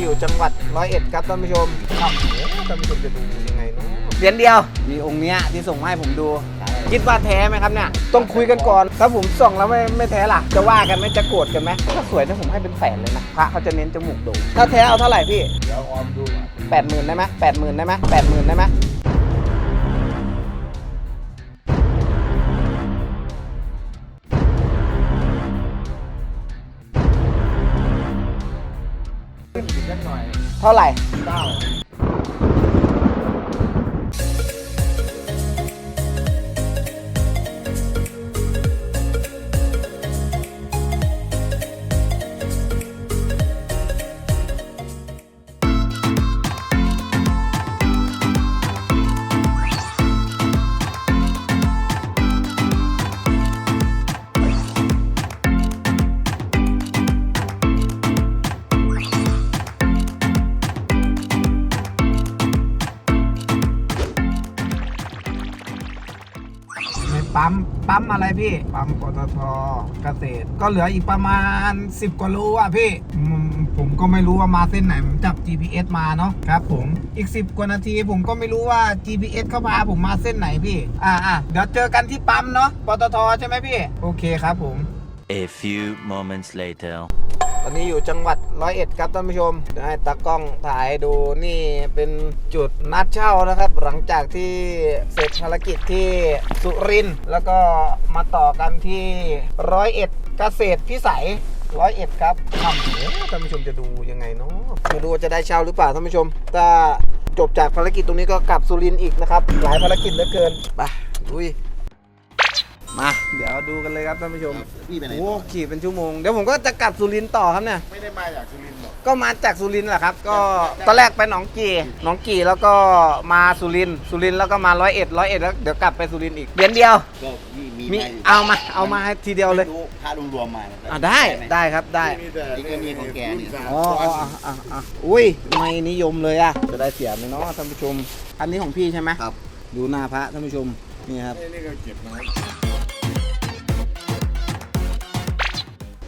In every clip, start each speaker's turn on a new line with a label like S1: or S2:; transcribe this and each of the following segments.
S1: นี้อยู่จังหวัดร้อยเอ็ดครับท่านผู้ชมครับโอ้ท่านผู้ชมจะดูยังไงเนาะเหรียญเดียว มีองค์เนี้ยที่ส่งมาให้ผมดู คิดว่าแท้ไหมครับเนี่ย ต้องคุยกันก่อน ถ้าผมส่องแล้วไม่ไม่แท้ล่ะ จะว่ากันไหมจะโกรธกันไหมถ้าสวยถ้าผมให้เป็นแสนเลยนะ พระเขาจะเน้นจมูกโด่งถ้าแท้เอาเท่าไหร่พี่
S2: เดี๋ยวออมดูก่อน
S1: แปดหมื่นได้ไหมแปดหมื่นได้ไหมแปดหมื่นได้ไหม เท่าไหร่
S2: เก้า
S1: ปั๊มปั๊มอะไรพี่ ปั๊มปตทเกษตร ก็เหลืออีกประมาณ 10 กว่าโลอะพี่อืมผมก็ไม่รู้ว่ามาเส้นไหน ผมจับ GPS มาเนาะครับผมอีก 10 กว่านาที ผมก็ไม่รู้ว่า GPS เขาพาผมมาเส้นไหนพี่ อ่าอะเดี๋ยวเจอกันที่ปั๊มเนาะปตทใช่ไหมพี่ โอเคครับผม
S3: A few moments later.
S1: อนนี้อยู่จังหวัดร้อยเอ็ดครับท่านผู้ชมเดี๋ยวให้ตากล้องถ่ายดูนี่เป็นจุดนัดเช่านะครับ หลังจากที่เสร็จภารกิจที่สุรินทร์แล้วก็มาต่อกันที่ร้อยเอ็ดเกษตรพิสัยร้อยเอ็ดครับทำท่านผู้ชมจะดูยังไงเนาะม่รู้ว่าจะได้เช่าหรือเปล่าท่านผู้ชมถ้าจบจากภารกิจตรงนี้ก็กลับสุรินทร์อีกนะครับ หลายภารกิจเหลือเกินไปดุย มา เดี๋ยวดูกันเลยครับท่านผู้ชม
S2: พี่ไปไหน
S1: โอ้
S2: ต่อ
S1: ขี่เป็นชั่วโมง เดี๋ยวผมก็จะกลับสุรินทร์ต่อครับเนี่ย
S2: ไม่ได้มาจากสุรินทร์หรอก
S1: ก็มาจากสุรินทร์แหละครับ ก็ตอนแรกไปหนองกี่หนองกี่แล้วก็มาสุรินทร์สุรินทร์แล้วก็มาร้อยเอ็ดร้อยเอ็ดแล้วเดี๋ยวกลับไปสุรินทร์อีกเหรียญเดียว
S2: ก็มีมี
S1: มี
S2: ไปยู่
S1: เอามาเอามาให้ทีเดียวเลย
S2: ไม่รู้พารวมรวมๆมา
S1: อะได้ได้ครับได้
S2: นี่ก็มีของแกนี่
S1: อ๋ออ๋ออะอะอะอุ้ยไม่นิยมเลยอะจะได้เสียไหมเนาะท่านผู้ชม อันนี้ของพี่ใช่ไหม
S2: ครับ
S1: ดูหน้าพระท่านผู้ชม นี่ครับ
S2: นี่ก็เก็บมา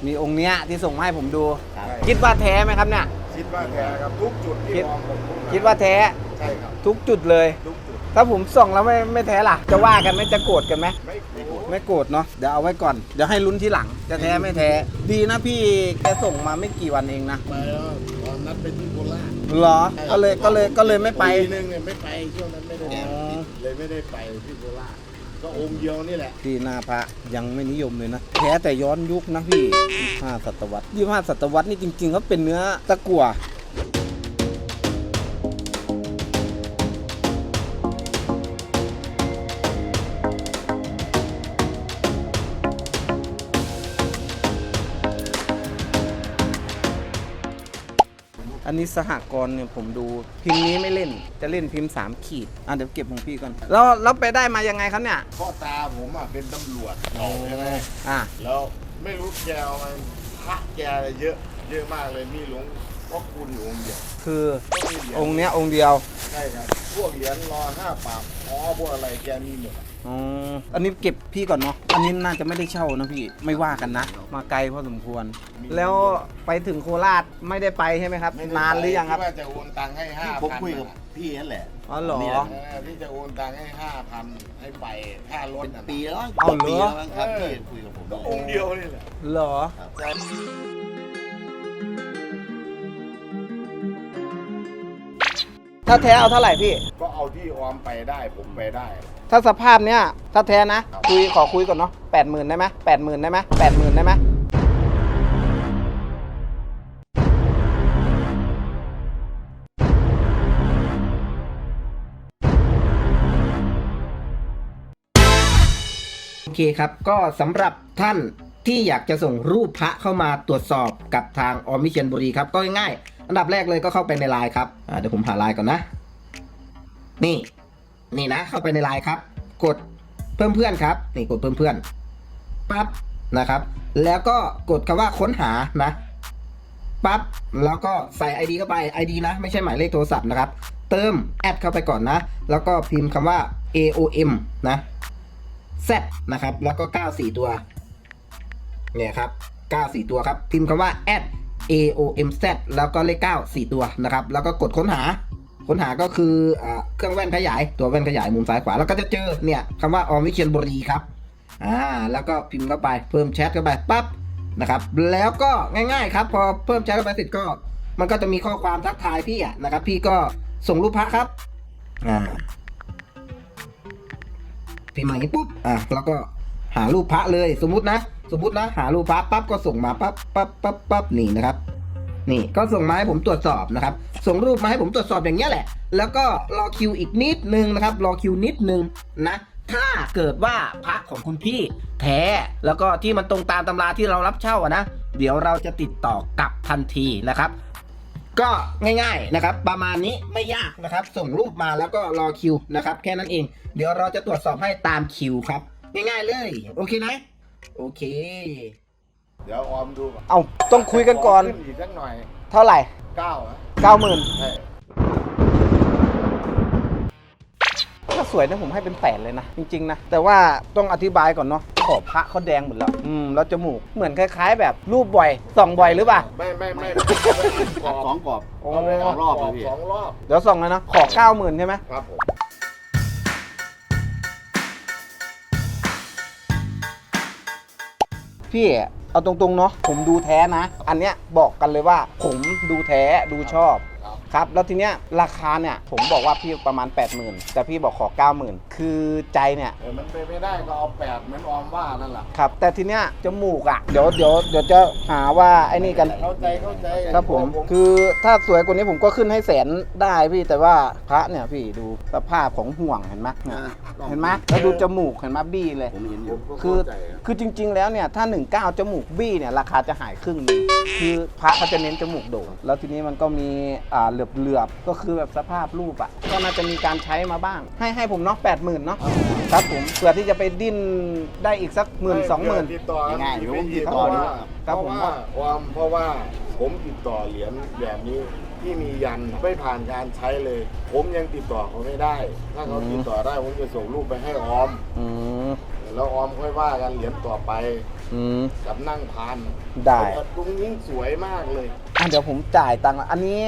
S1: มีองค์เนี้ยที่ส่งมาให้ผมดู
S2: ครับ
S1: คิดว่าแท้ไหมครับเนี่ย
S2: คิดว่าแท้ครับทุกจุดที่
S1: คิด
S2: มองผมพูด
S1: คิดว่าแท้
S2: ใช่ครับ
S1: ทุกจุดเลย
S2: ทุกจุด
S1: ถ้าผมส่องแล้วไม่ไม่แท้ล่ะ จะว่ากันไหมจะโกรธกันไหม
S2: ไม่ไม่โกรธ
S1: ไม่โกรธเนาะเดี๋ยวเอาไว้ก่อน เดี๋ยวให้ลุ้นที่หลัง จะแท้ไม่แท้ ดีนะพี่แกส่งมาไม่กี่วันเองนะ
S2: ไปแล้วตอนนัดไปที่โคราช
S1: เหรอ ก็เลยก็เลยก็เลยไม่ไป
S2: ปีนึงเนี่ยไม่ไปช่วงนั้นไม่ได้
S1: อ๋อ
S2: เลยไม่ได้ไปที่โคราช ก็องค์เดียวนี่แหละ
S1: ที่หน้าพระยังไม่นิยมเลยนะแท้แต่ย้อนยุคนะพี่25ศตวรรษ25ศตวรรษนี่จริงๆเขาเป็นเนื้อตะกั่ว อันนี้สหกรณ์เนี่ยผมดูพิมพ์นี้ไม่เล่นจะเล่นพิมพ์สามขีดอะเดี๋ยวเก็บของพี่ก่อนแล้วแล้วไปได้มายังไงครับเนี่ย
S2: พ่อตาผมอะเป็นตำรวจเก่าใช่ไหม
S1: อะ
S2: แล้วไม่รู้แกเอามันพระแกอะไรเยอะ เยอะมากเลยมีหลวงพ่อคุณอยู่องค์เดียว
S1: คือ
S2: ก็มีเหรียญ
S1: องค์เนี้ยองค์เดียว
S2: ใช่ครับ พวกเหรียญรอห้าปากอ๋อพวกอะไรแกมีหมดอะ
S1: อ๋อ อันนี้เก็บพี่ก่อนเนาะ อันนี้น่าจะไม่ได้เช่านะพี่ ไม่ว่ากันนะ มาไกลพอสมควร แล้วไปถึงโคราชไม่ได้ไปใช่ไหมครับ
S2: ไม่ได้
S1: นานหรือยังครับ
S2: ที่ว่าจะโอนตังค์ให้ห้า
S4: ผม
S2: พัน
S4: คุยกับพี่นั่นแหละ
S1: อ๋อเหรอ
S4: นี่แหละ
S2: พี่จะโอนตังค์ให้ห้าพันให้ไปค่ารถ
S4: เป็น
S2: อะ
S4: ปีแล้ว
S1: เอาเหรอ
S4: ปีแล้วมั้งครับ
S2: เออ
S4: ที่คุยกับผม
S2: ก็องค์เดียวนี่แหละ
S1: เหรอ
S2: แต่
S1: ถ้าแท้เอาเท่าไหร่พี่
S2: ก็เอาที่ออมไปได้ผมไปได้
S1: ถ้าสภาพเนี้ยถ้าแท้นะ คุยขอคุยก่อนเนาะแปดหมื่นได้ไหมแปดหมื่นได้ไหมแปดหมื่นได้ไหมโอเคครับ ก็สำหรับท่านที่อยากจะส่งรูปพระเข้ามาตรวจสอบกับทางออมิเชียนบุรีครับ ก็ง่ายๆ อันดับแรกเลยก็เข้าไปในไลน์ครับเดี๋ยวผมหาไลน์ก่อนนะ นี่ นี่นะ เข้าไปในไลน์ครับ กดเพิ่มเพื่อนครับ นี่กดเพิ่มเพื่อนปั๊บนะครับ แล้วก็กดคำว่าค้นหานะปั๊บแล้วก็ใส่ ID เข้าไป ID นะ ไม่ใช่หมายเลขโทรศัพท์นะครับ เติมแอดเข้าไปก่อนนะ แล้วก็พิมพ์คำว่า AOM นะ Z นะครับ แล้วก็ 94 ตัว เนี่ยครับ 94 ตัวครับ พิมพ์คำว่า add
S5: A O M Z แล้วก็เลข 9 4 ตัวนะครับ แล้วก็กดค้นหา ค้นหาก็คืออเครื่องแว่นขยาย ตัวแว่นขยายมุมซ้ายขวา แล้วก็จะเจอเนี่ยคำว่าออมวิเชียนบุรีครับ อ่า แล้วก็พิมพ์เข้าไป เพิ่มแชทเข้าไปปั๊บนะครับ แล้วก็ง่ายๆครับ พอเพิ่มแชทเข้าไปเสร็จก็ มันก็จะมีข้อความทักทายพี่อะนะครับ พี่ก็ส่งรูปพระครับ อ่าพิมพ์มาอย่างนี้ปุ๊บ อะแล้วก็ หารูปพระเลย สมมุตินะ สมมุตินะหารูปพระปั๊บก็ส่งมาปั๊บปั๊บปั๊บปั๊บนี่นะครับ นี่ก็ส่งมาให้ผมตรวจสอบนะครับ ส่งรูปมาให้ผมตรวจสอบอย่างเงี้ยแหละ แล้วก็รอคิวอีกนิดนึงนะครับ รอคิวนิดนึงนะถ้าเกิดว่าพระของคุณพี่แท้แล้วก็ที่มันตรงตามตำราที่เรารับเช่าอะนะเดี๋ยวเราจะติดต่อกลับทันทีนะครับ ก็ง่ายๆนะครับ ประมาณนี้ไม่ยากนะครับ ส่งรูปมาแล้วก็รอคิวนะครับ แค่นั้นเอง เดี๋ยวเราจะตรวจสอบให้ตามคิวครับ ง่ายๆเลย โอเคไหมโอเค
S2: เดี๋ยวออมดูก่อน
S1: เอาต้องคุยกันก่อน
S2: ขึ้นอีกสักหน่อย
S1: เท่าไหร่
S2: เก้าอะ
S1: เก้าหมื่น
S2: ใช่
S1: ถ้าสวยนะผมให้เป็นแสนเลยนะ จริง ๆ นะ แต่ว่าต้องอธิบายก่อนเนาะขอบพระเขาแดงหมดแล้ว อืม แล้วจมูกเหมือนคล้าย ๆ แบบรูปบ่อยส่องบ่อยหรือเปล่า
S2: ไม่ไม่ไม่
S4: กรอบสองกรอบ
S1: โอ้
S2: เาไป
S4: สองรอบเลยพี่
S2: สองรอบ
S1: เดี๋ยวส่องเลยนะขอเก้าหมื่นใช่ไหม
S2: ครับผม
S1: พี่เอาตรงๆเนาะผมดูแท้นะ อันเนี้ยบอกกันเลยว่าผมดูแท้ดูชอบ
S2: ครับ
S1: ครับ แล้วทีเนี้ยราคาเนี่ยผมบอกว่าพี่ประมาณ 80,000 แต่พี่บอกขอ 90,000 คือใจเนี่ย
S2: เออมันเป็นไม่ได้ก็เอาแปดเหมือนออมว่านั่นแหละ
S1: ครับ แต่ทีเนี้ยจมูกอะ่ะเดี๋ยวเดี๋ยวเดี๋ยวจะหาว่าไอ้นี่กัน
S2: เข้าใจเข้าใจ
S1: ครับผมคือถ้าสวยกว่านี้ผมก็ขึ้นให้แสนได้พี่แต่ว่าพระเนี่ยพี่ดูสภาพของห่วงเห็นไหมเนี่ยเห็นไหมแล้วดูจมูกเห็นไหมบี้เลย
S4: ผมเห็นอ
S2: ผ
S4: ยู่
S2: มก็
S1: คื
S2: เข้า
S1: อ
S2: ใจอะ
S1: คือจริง ๆ แล้วเนี่ยถ้า 19 จมูกบี้เนี่ยราคาจะหายครึ่งหนึงคือพระเขาจะเน้นจมูกโด่งแล้วทีนี้มันก็มีอ่าเหลือบเหลือบๆก็คือแบบสภาพรูปอะก็น่าจะมีการใช้มาบ้าง ให้ให้ผมเนาะแปดหมื่นเนาะครับผมเผื่อที่จะไปดิ้นได้อีกสักหมื่นสองหมื่น
S2: ติดต่อ
S4: ง่ายๆอยู่
S2: ไม่
S4: ติดต่อ
S2: เพราะ
S4: ดี
S2: ว่า
S1: ครับ
S2: เพ
S1: ผม
S2: ราะว่าความเพราะว่าผมติดต่อเหรียญแบบนี้ที่มียันไม่ผ่านการใช้เลย ผมยังติดต่อเขาไม่ได้ ถ้าเขาติดต่อได้ผมจะส่งรูปไปให้ออม
S1: อืม
S2: แล้วออมค่อยว่ากันเหรียญต่อไป
S1: อืม
S2: กับนั่งพาน
S1: ได้
S2: ตรงนี้สวยมากเลย
S1: อะเดี๋ยวผมจ่ายตังค์ละอันนี้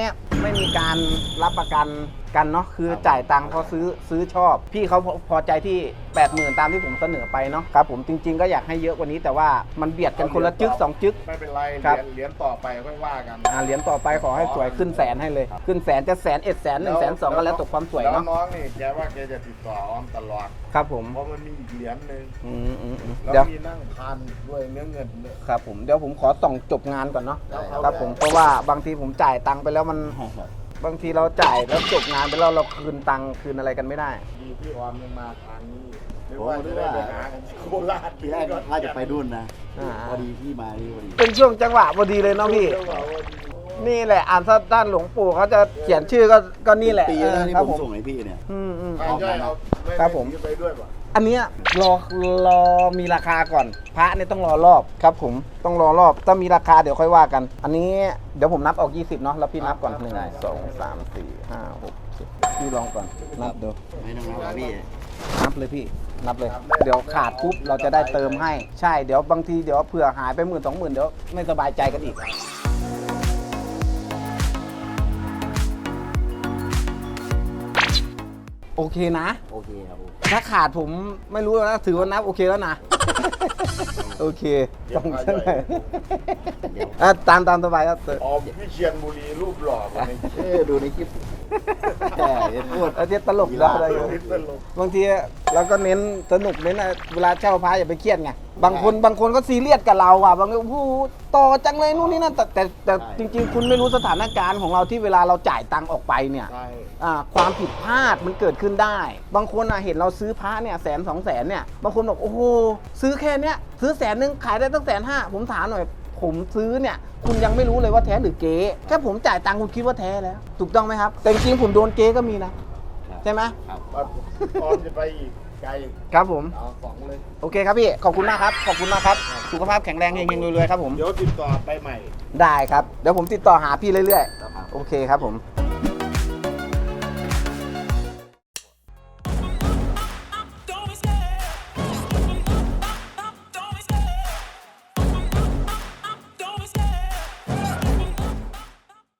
S1: ไม่มีการรับประกันกันเนาะคือจ่ายตังค์เพราะซื้อซื้อชอบ พี่เขาพอพอใจที่ 80,000 ตามที่ผมเสนอไปเนาะครับผมจริง ๆ ก็อยากให้เยอะกว่านี้แต่ว่ามันเบียดกันคนละจึกสองจึก
S2: ไม่เป็นไรเห
S1: ครั
S2: รี
S1: บ
S2: ยญเหรียญต่อไปค่อยว่ากัน
S1: อ่าเหรียญต่อไปขอให้สวยขึ้นแสนให้เลย ขึ้นแสนจะแสนเอ็ดแสนหนึ่งแสนสองก็แล้วแตกความสวย
S2: แล้ว
S1: เนาะ
S2: น้องนี่แกว่าแกจะติดต่อออมตลอด
S1: ครับผม
S2: เพราะมันมีอีกเหรียญหนึ่ง
S1: อืมอืมอืม
S2: แล้ว
S1: เดี๋ยว
S2: มีนั่งพานด้วยเนื้อเงินด้วย
S1: ครับผมเดี๋ยวผมขอส่องจบงานก่อนเนาะ
S2: ได้ครับ
S1: ครับผมเพราะว่าบางทีผมจ่ายตังค์ไปแล้วมันบางทีเราจ่ายแล้วจบงานไปแล้วเราคืนตังค์คืนอะไรกันไม่ได้
S2: ดีที่ออมยังมาทางนี้หรือ
S4: โอ้
S2: ว่า
S4: นึ
S2: จะ
S4: ก
S2: ได้
S4: ว่า
S2: ไปหากันที่โคราช
S4: ที่แรกว่าจะไปดุนนะ
S1: อ่า
S4: พอดีพี่มานี่พอดี
S1: เป็นช่วงจังหวะพอดีเลยเนาะพี่ นี่แหละ อ่านซะด้านหลวงปู่เขาจะเขียนชื่อก็ก็นี่แหละ
S4: ปี
S1: เอ
S4: แล้ว
S1: อ
S4: ที่
S1: ครับ
S4: ผม
S1: ผม
S4: ส่งให้พี่เนี่ย
S1: อืมอืม
S2: ใช่ใช่เอาไม่
S1: ครับผม
S2: ไไปด้วยป่ะ
S1: อันเนี้ยรอรอมีราคาก่อน พระเนี่ยต้องรอรอบครับผมต้องรอรอบถ้ามีราคาเดี๋ยวค่อยว่ากัน อันนี้เดี๋ยวผมนับออก 20เนาะแล้วพี่นับก่อนหนึ่งสองสามสี่ห้าหกเจ็ดพี่ลองก่อนนับดู
S4: ไม่ต้องนะพี่
S1: นับเลยพี่นับเลย เดี๋ยวขาดปุ๊บเราจะได้เติมให้ใช่เดี๋ยวบางทีเดี๋ยวเผื่อหายไปหมื่นสองหมื่นเดี๋ยวไม่สบายใจกันอีก โอเคนะ
S4: โอเคครับผม
S1: ถ้าขาดผมไม่รู้นะถือว่านับโอเคแล้วนะ โอเคต้องใช่ไหมอะตามตามสบายครับ
S2: ออมวิเชียนบุรีรูปหล่อคนนี้
S4: เออดูในคลิป แก่เอ็ดพูด
S1: เออเดี๋ยวตลกแล้วอะไร
S2: คลิปตลก
S1: บางทีเราก็เน้นสนุกเน้นอะไรเวลาเช่าพระอย่าไปเครียดไงบางคนบางคนก็ซีเรียสกับเราอะบางคนโอ้โหต่อจังเลยนู่นนี่นั่นแต่แต่แต่จริง ๆ คุณไม่รู้สถานการณ์ของเราที่เวลาเราจ่ายตังค์ออกไปเนี่ย
S2: ใช่
S1: อ่าความผิดพลาดมันเกิดขึ้นได้ บางคนอะเห็นเราซื้อพระเนี่ยแสนสองแสนเนี่ยบางคนบอกโอ้โหซื้อแค่เนี้ยซื้อแสนนึงขายได้ตั้งแสนห้าผมถามหน่อย ผมซื้อเนี่ยคุณยังไม่รู้เลยว่าแท้หรือเก๊แค่ผมจ่ายตังค์คุณคิดว่าแท้แล้ว ถูกต้องไหมครับ แต่จริงๆผมโดนเก๊ก็มีนะ ใช่ไหม
S2: ออมจะไปอีกไกล
S1: ครับผม
S2: เอาสองเลย
S1: โอเคครับพี่ขอบคุณมากครับขอบคุณมากครับ สุขภาพแข็งแรงเฮงๆรวยๆครับผม
S2: เดี๋ยวติดต่อไปใหม่
S1: ได้ครับเดี๋ยวผมติดต่อหาพี่เรื่อยๆ โอเคครับผม